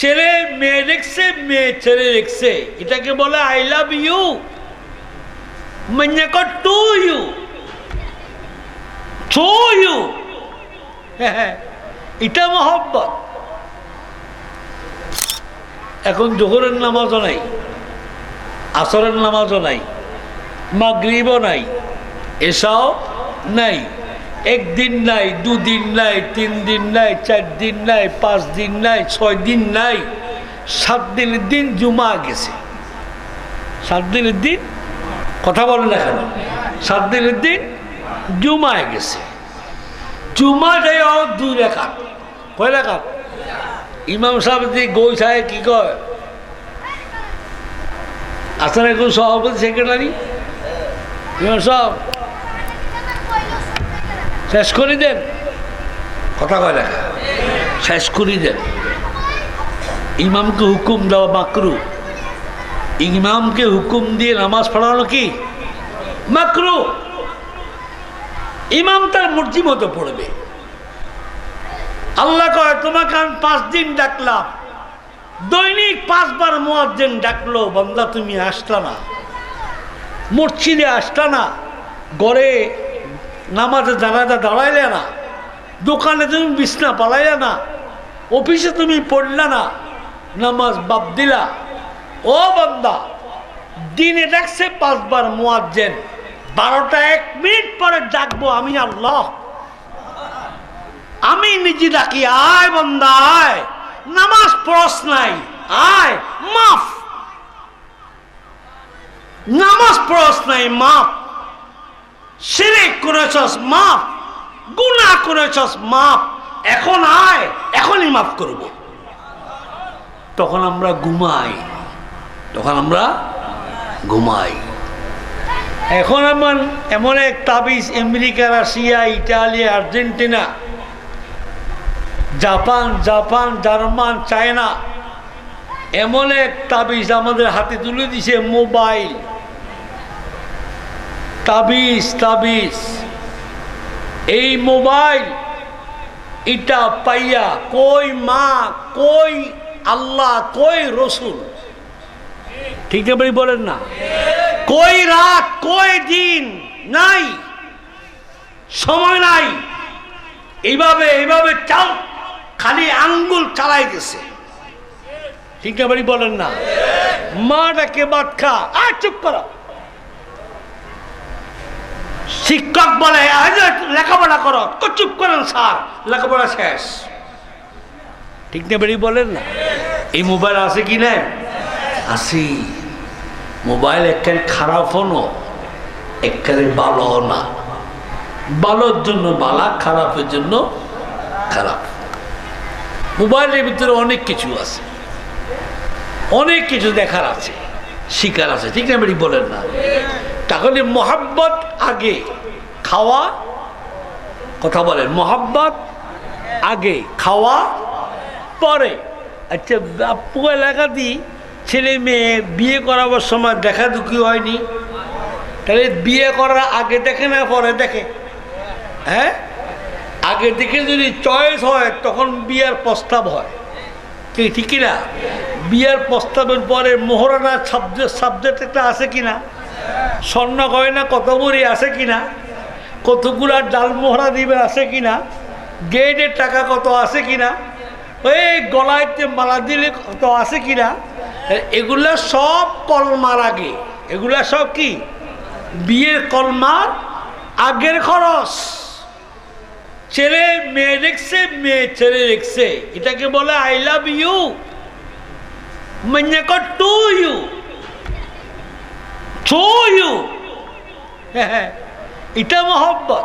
ছেলে মেয়ে রেখছে মেয়ে ছেলে রেখছে এটাকে বলে I love you too you you হ্যাঁ, এটা মহব্বত। এখন জোহরের নামাজও নাই। আসরের নামাজও নাই। মাগরিবও নাই। এসাও নাই। একদিন নাই, দুদিন নাই তিন দিন নাই চার দিন নাই পাঁচ দিন নাই ছয় দিন নাই সাত দিনের দিন জুমা গেছে। সাত দিনের দিন কথা বলেন না কেন? সাত দিনের দিন জুমায় গেছে। জুমা যাই দুই রেখাত। কয় রেখাত? ইমাম সাহেব যে গই সাহেব কি কয়? আসলে কোন সভাপতি, সেক্রেটারি? ইমাম সাহেব? শেষ করে দেন। কথা কয় দেখা শেষ করে দেন। ইমামকে হুকুম দেওয়া মাকরু। ইমামকে হুকুম দিয়ে নামাজ পড়ানো কি? মাকরু। ইমাম তার মর্জি মতো পড়বে। আল্লাহ কয় তোমাকে আমি পাঁচ দিন ডাকলাম। দৈনিক পাঁচবার মোয়াজ্জেন ডাকলো বন্দা তুমি আসলা না। মসজিদে আসলা না। গড়ে নামাজে জানাজা দাঁড়াইলে না, দোকানে তুমি বিছনা পালাইলে না, অফিসে তুমি পড়লে না, নামাজ বাদ দিলা। ও বন্দা, দিনে ডাকছে পাঁচবার মোয়াজ্জেন, বারোটা এক মিনিট পরে ডাকবো আমি আল্লাহ। আমি নিজে ডাকি, আয় বন্দা, আয়। নামাজ পড়স নাই, আয়, মাফ। নামাজ পড়স নাই, মাফ। শিরিক করেছস, মাফ। গুনাহ করেছস, মাফ। এখন আয়, এখনই মাফ করব। তখন আমরা ঘুমাই। তখন আমরা ঘুমাই। এখন এমন এমন এক তাবিজ, America, Russia, Italy, Argentina, Japan Japan, German, China, এমন এক তাবিজ আমাদের হাতে তুলে দিছে মোবাইল। তাবিজ তাবিজ। এই মোবাইল, এটা পাইয়া কই মা, কই আল্লাহ, কই রসুল? ঠিক না বলি বলেন না? কই রাত, কই দিন? নাই। সময় নাই। এইভাবে এইভাবে চাল খালি আঙ্গুল চালাই গেছে ঠিক না বলি বলেন না? মা ডাকে বাদ খা আর চুপ করো। শিক্ষক বলে "আজ লেখাপড়া করো। চুপ করেন স্যার, লেখাপড়া শেষ। ঠিক না বেরিয়ে বলেন না। এই মোবাইল আছে কি না আছে। মোবাইল একখানে খারাপ না একখানে ভালো না। ভালোর জন্য বালা, খারাপের জন্য খারাপ। মোবাইলের ভিতরে অনেক কিছু আছে। অনেক কিছু দেখার আছে, শিকার আছে। ঠিক না বেরিয়ে বলেন না। তাহলে মোহাব্বত আগে, খাওয়া, কথা বলেন, মোহাব্বত আগে, খাওয়া পরে। আচ্ছা আপু এলাকা দিই ছেলে মেয়ে বিয়ে করাবার সময় দেখা দুঃখী হয়নি? তাহলে বিয়ে করার আগে দেখে না পরে দেখে? হ্যাঁ? আগে দেখে যদি চয়েস হয়, তখন বিয়ার প্রস্তাব হয়। কি, ঠিক না বিয়ার প্রস্তাবের পরে মোহরানা সাবজেক্ট সাবজেক্ট একটা আছে কিনা? স্বর্ণ গয়না কত বড়ি আছে কিনা? কতগুলা ডাল মোহরা দিবে আছে কিনা? গেটের টাকা কত আছে কিনা? ওই গলাইতে মালা দিলে কত আছে কিনা? এগুলা সব কলমার আগে। এগুলা সব কি? বিয়ের কলমার আগের খরচ। ছেলে মেয়ে রেখছে মেয়ে ছেলে রেখছে এটাকে বলে আই লাভ ইউ মানে টু ইউ টু ইউ এটা মহব্বত।